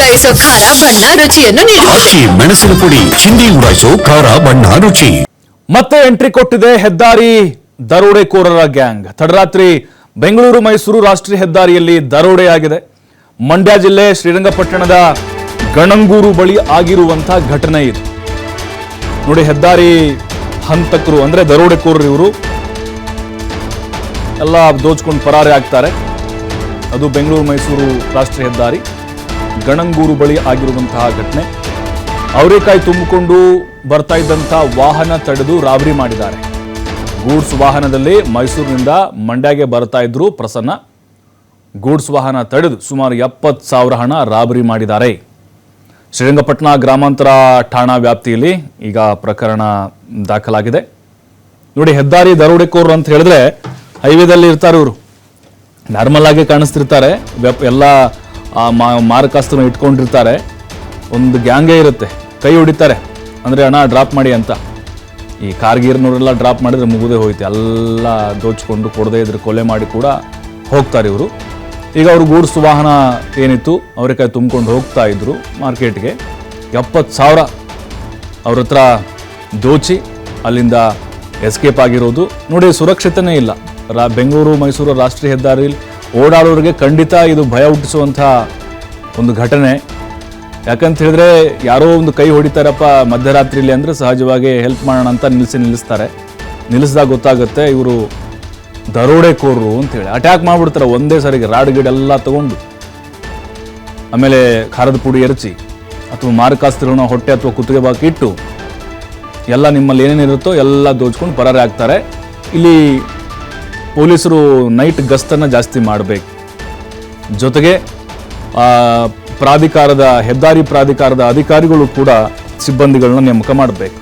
ಉಡಾಯಿಸೋ ಖಾರ ಬಣ್ಣ ರುಚಿಯನ್ನು ನೀಡುತ್ತದೆ ಮೆಣಸಿನ ಪುಡಿ ಚಿಂದಿ ಉಡಾಯಿಸೋ ಖಾರ ಬಣ್ಣ ರುಚಿ. ಮತ್ತೆ ಎಂಟ್ರಿ ಕೊಟ್ಟಿದೆ ಹೆದ್ದಾರಿ ದರೋಡೆಕೋರರ ಗ್ಯಾಂಗ್. ತಡರಾತ್ರಿ ಬೆಂಗಳೂರು ಮೈಸೂರು ರಾಷ್ಟ್ರೀಯ ಹೆದ್ದಾರಿಯಲ್ಲಿ ದರೋಡೆಯಾಗಿದೆ. ಮಂಡ್ಯ ಜಿಲ್ಲೆ ಶ್ರೀರಂಗಪಟ್ಟಣದ ಗಣಂಗೂರು ಬಳಿ ಆಗಿರುವಂತಹ ಘಟನೆ ಇದು. ನೋಡಿ ಹೆದ್ದಾರಿ ಹಂತಕರು ಅಂದ್ರೆ ದರೋಡೆಕೋರರು ಇವರು. ಎಲ್ಲ ದೋಚ್ಕೊಂಡು ಪರಾರಿ ಆಗ್ತಾರೆ. ಅದು ಬೆಂಗಳೂರು ಮೈಸೂರು ರಾಷ್ಟ್ರೀಯ ಹೆದ್ದಾರಿ. ಗಣಂಗೂರು ಬಳಿ ಆಗಿರುವಂತಹ ಘಟನೆ. ಅವರೇಕಾಯಿ ತುಂಬಿಕೊಂಡು ಬರ್ತಾ ಇದ್ದಂಥ ವಾಹನ ತಡೆದು ರಾಬರಿ ಮಾಡಿದ್ದಾರೆ. ಗೂಡ್ಸ್ ವಾಹನದಲ್ಲಿ ಮೈಸೂರಿನಿಂದ ಮಂಡ್ಯಗೆ ಬರ್ತಾ ಇದ್ರು ಪ್ರಸನ್ನ. ಗೂಡ್ಸ್ ವಾಹನ ತಡೆದು ಸುಮಾರು ಎಪ್ಪತ್ತು ಸಾವಿರ ಹಣ ರಾಬರಿ ಮಾಡಿದ್ದಾರೆ. ಶ್ರೀರಂಗಪಟ್ಟಣ ಗ್ರಾಮಾಂತರ ಠಾಣಾ ವ್ಯಾಪ್ತಿಯಲ್ಲಿ ಈಗ ಪ್ರಕರಣ ದಾಖಲಾಗಿದೆ. ನೋಡಿ, ಹೆದ್ದಾರಿ ದರೋಡೆಕೋರು ಅಂತ ಹೇಳಿದ್ರೆ ಹೈವೇದಲ್ಲಿ ಇರ್ತಾರೆ ಇವರು. ನಾರ್ಮಲ್ ಆಗಿ ಕಾಣಿಸ್ತಿರ್ತಾರೆ. ಎಲ್ಲ ಆ ಮಾ- ಮಾರಕಾಸ್ತ್ರನ ಇಟ್ಕೊಂಡಿರ್ತಾರೆ. ಒಂದು ಗ್ಯಾಂಗೇ ಇರುತ್ತೆ. ಕೈ ಹೊಡಿತಾರೆ. ಅಂದರೆ ಹಣ ಡ್ರಾಪ್ ಮಾಡಿ ಅಂತ. ಈ ಕಾರ್ಗಿರ್ನವರೆಲ್ಲ ಡ್ರಾಪ್ ಮಾಡಿದರೆ ಮುಗುದೇ ಹೋಯ್ತು. ಎಲ್ಲ ದೋಚ್ಕೊಂಡು ಕೊಡದೇ ಇದ್ರೆ ಕೊಲೆ ಮಾಡಿ ಕೂಡ ಹೋಗ್ತಾರೆ ಇವರು. ಈಗ ಅವರು ಗೂಡ್ಸ್ ವಾಹನ ಏನಿತ್ತು ಅವರೇಕಾಯಿ ತುಂಬ್ಕೊಂಡು ಹೋಗ್ತಾ ಇದ್ರು ಮಾರ್ಕೆಟ್ಗೆ. ಎಪ್ಪತ್ತು ಸಾವಿರ ಅವ್ರ ಹತ್ರ ದೋಚಿ ಅಲ್ಲಿಂದ ಎಸ್ಕೇಪ್ ಆಗಿರೋದು. ನೋಡಿ, ಸುರಕ್ಷತೆನೇ ಇಲ್ಲ. ರಾ ಬೆಂಗಳೂರು, ಮೈಸೂರು ರಾಷ್ಟ್ರೀಯ ಹೆದ್ದಾರಿಯಲ್ಲಿ ಓಡಾಡೋರಿಗೆ ಖಂಡಿತ ಇದು ಭಯ ಹುಟ್ಟಿಸುವಂಥ ಒಂದು ಘಟನೆ. ಯಾಕಂತ ಹೇಳಿದ್ರೆ ಯಾರೋ ಒಂದು ಕೈ ಹೊಡಿತಾರಪ್ಪ ಮಧ್ಯರಾತ್ರಿಲಿ ಅಂದರೆ ಸಹಜವಾಗಿ ಹೆಲ್ಪ್ ಮಾಡೋಣ ಅಂತ ನಿಲ್ಲಿಸಿ ನಿಲ್ಲಿಸ್ತಾರೆ. ನಿಲ್ಲಿಸಿದಾಗ ಗೊತ್ತಾಗುತ್ತೆ ಇವರು ದರೋಡೆಕೋರರು ಅಂತೇಳಿ ಅಟ್ಯಾಕ್ ಮಾಡಿಬಿಡ್ತಾರೆ ಒಂದೇ ಸರಿಗೆ, ರಾಡ್ ಗಿಡ ಎಲ್ಲ ತಗೊಂಡು. ಆಮೇಲೆ ಖಾರದ ಪುಡಿ ಎರಚಿ, ಅಥವಾ ಮಾರಕಾಸ್ತ್ರನ ಹೊಟ್ಟೆ ಅಥವಾ ಕುತ್ತಿಗೆ ಬಾಕಿ ಇಟ್ಟು, ಎಲ್ಲ ನಿಮ್ಮಲ್ಲಿ ಏನೇನಿರುತ್ತೋ ಎಲ್ಲ ದೋಚ್ಕೊಂಡು ಪರಾರಿ ಆಗ್ತಾರೆ. ಇಲ್ಲಿ ಪೊಲೀಸರು ನೈಟ್ ಗಸ್ತನ್ನು ಜಾಸ್ತಿ ಮಾಡಬೇಕು. ಜೊತೆಗೆ ಪ್ರಾಧಿಕಾರದ ಹೆದ್ದಾರಿ ಪ್ರಾಧಿಕಾರದ ಅಧಿಕಾರಿಗಳು ಕೂಡ ಸಿಬ್ಬಂದಿಗಳನ್ನ ನೇಮಕ ಮಾಡಬೇಕು.